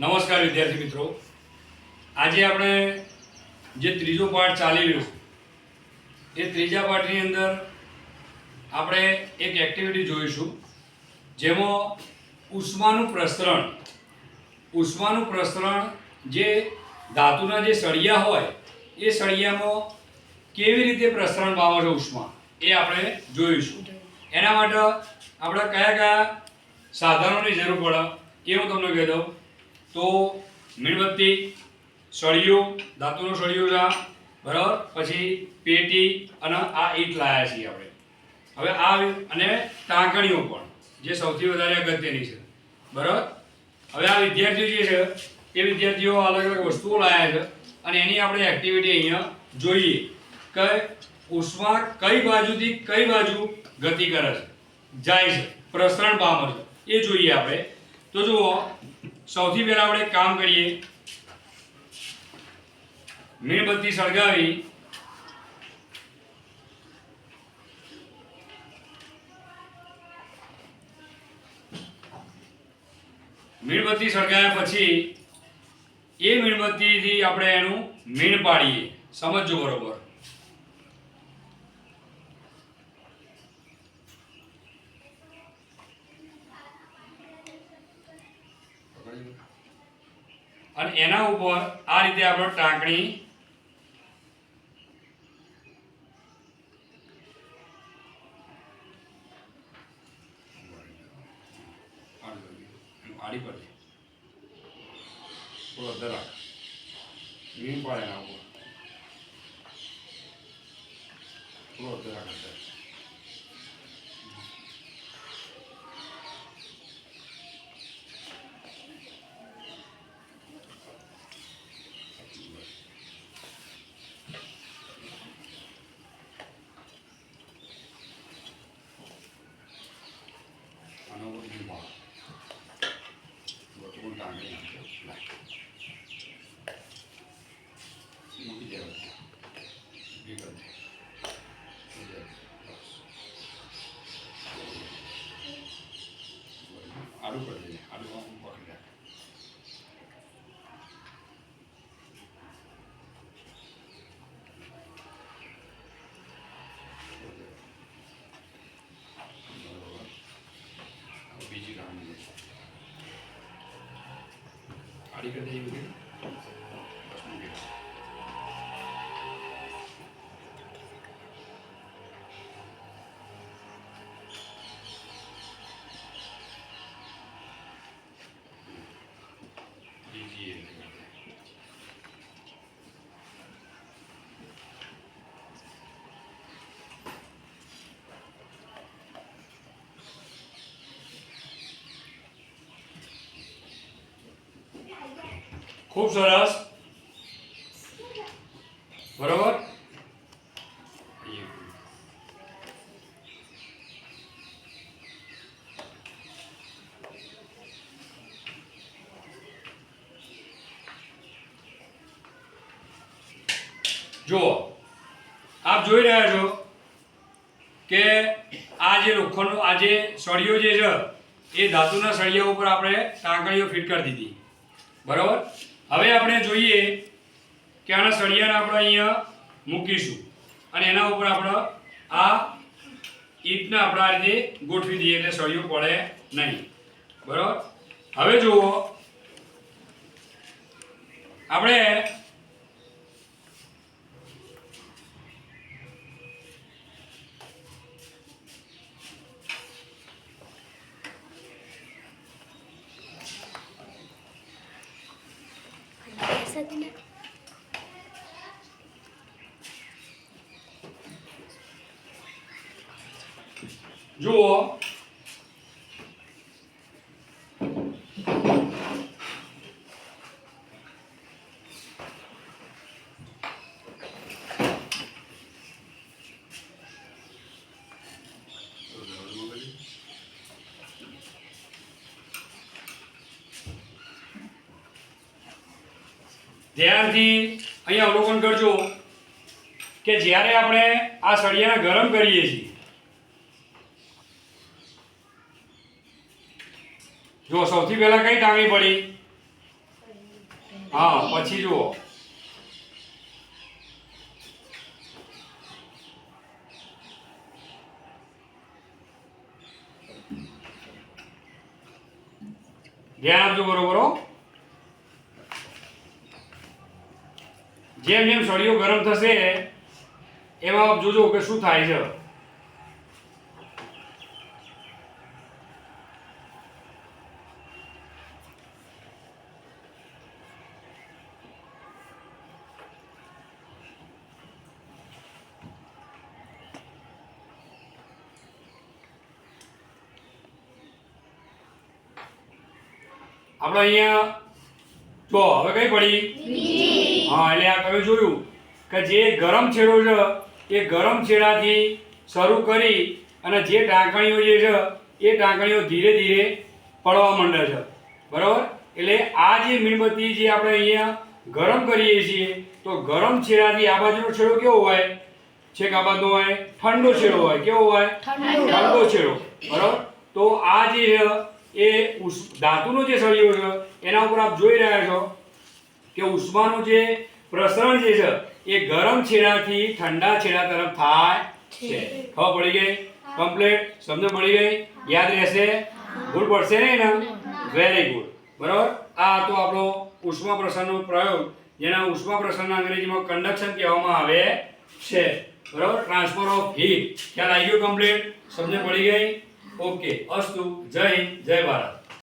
નમસ્કાર વિદ્યાર્થી મિત્રો. આજે આપણે જે ત્રીજો પાઠ ચાલી રહ્યો એ ત્રીજા પાઠની અંદર આપણે એક એક્ટિવિટી જોઈશું, જેમાં ઉષ્માનું પ્રસરણ ઉષ્માનું પ્રસરણ જે ધાતુના જે સળિયા હોય, એ સળિયામાં કેવી રીતે પ્રસરણ પામે છે ઉષ્મા, એ આપણે જોઈશું. એના માટે આપણે કયા કયા સાધનોની જરૂર પડે, એ હું તમને કહી દઉં. તો મીણબત્તી, સળિયું, ધાતુનું સળિયું છે બરાબર? પછી પેટી અને આ ઈંટ લાયા છીએ આપણે. હવે આ અને ટાંકણીઓ પણ, જે સૌથી વધારે અગત્યની છે. બરાબર? હવે આ વિદ્યાર્થીઓ જે છે, એ વિદ્યાર્થીઓ અલગ અલગ વસ્તુઓ લાયા છે અને એની આપણે એક્ટિવિટી અહીંયા જોઈએ કે ઉષ્મા કઈ બાજુથી કઈ બાજુ ગતિ કરે છે. જાય છે. પ્રસરણ પામે છે. એ જોઈએ આપણે. તો જુઓ સૌથી પહેલા આપણે કામ કરીએ. મીણબત્તી સળગાવી. મીણબત્તી સળગાવ્યા પછી એ મીણબત્તીથી આપણે એનું મીણ પાડીએ. સમજજો બરોબર. અને એના ઉપર આ રીતે આપણે ટાંકણી આડી છે. થોડો રાખ મીણ પાડે એના ઉપર થોડો અંદર. આના ઉપર મીણ પાડો. ગોઠવણ ટાંકણી નાખો. લાય. મૂકી દેવાનું. ઊભી કરી દે. ઊભી કરી દે. બસ. આડું કરી દેજે. આડું આમ પકડી રાખ. બરોબર. હવે બીજી ખૂબ સરસ. બરોબર? જુઓ, આપ જોઈ રહ્યા છો કે આ જે લોખંડનો આ જે સળીઓ જે છે, એ ધાતુના સળિયા ઉપર આપણે ટાંકણીઓ ફિટ કરી દીધી. બરાબર? હવે આપણે જોઈએ કે આના સળિયાને આપણે અહીંયા મૂકીશું. અને એના ઉપર આપણે આ ઈંટને આપણે આ રીતે ગોઠવી દઈએ એટલે સળિયો પડે નહીં. બરાબર? હવે જુઓ. આપણે સદના જુઓ. ધ્યાનથી અહીંયા અવલોકન કરજો કે જ્યારે આપણે આ સળિયાને ગરમ કરીએ છીએ જો સૌથી પહેલા કઈ ટાંગણી પડી? હા, પછી જુઓ. ધ્યાન આપજો બરોબર જેમ જેમ સળિયો ગરમ થશે, એમાં આપ જોજો કે શું થાય છે. આપણે અહીંયા જો હવે કઈ પડી? હા એટલે આ તમે જોયું કે જે ગરમ છેડો છે એ ગરમ છેડાથી શરૂ કરી અને જે ટાંકણીઓ જે છે એ ટાંકણીઓ ધીરે ધીરે પડવા માંડે છે. બરાબર? એટલે આ જે મીણબત્તી જે આપણે અહીંયા ગરમ કરીએ છીએ તો ગરમ છેડાથી આ બાજુનો છેડો કેવો હોય? છેક આ બાજુ હોય ઠંડો છેડો હોય. કેવો હોય? ઠંડો. છેડો. બરાબર? તો આ જે છે એ ધાતુનો જે સળિયો છે એના ઉપર આપ જોઈ રહ્યા છો કે ઉષ્માનું જે પ્રસરણ જે છે એ ગરમ છેડાથી ઠંડા છેડા તરફ થાય છે. ખબર પડી ગઈ? કમ્પ્લીટ? સમજ પડી ગઈ? યાદ રહેશે? ભૂલ પડશે ને એના? વેરી ગુડ બરાબર? આ તો આપણો ઉષ્મા પ્રસરણનો પ્રયોગ જેના ઉષ્મા પ્રસરણના અંગ્રેજીમાં કન્ડક્શન કહેવામાં આવે છે. બરાબર? ટ્રાન્સફર ઓફ હીટ ખ્યાલ આવી ગયો કમ્પ્લીટ? સમજ પડી ગઈ? ઓકે અસ્તુ. જય હિન્દ. જય ભારત.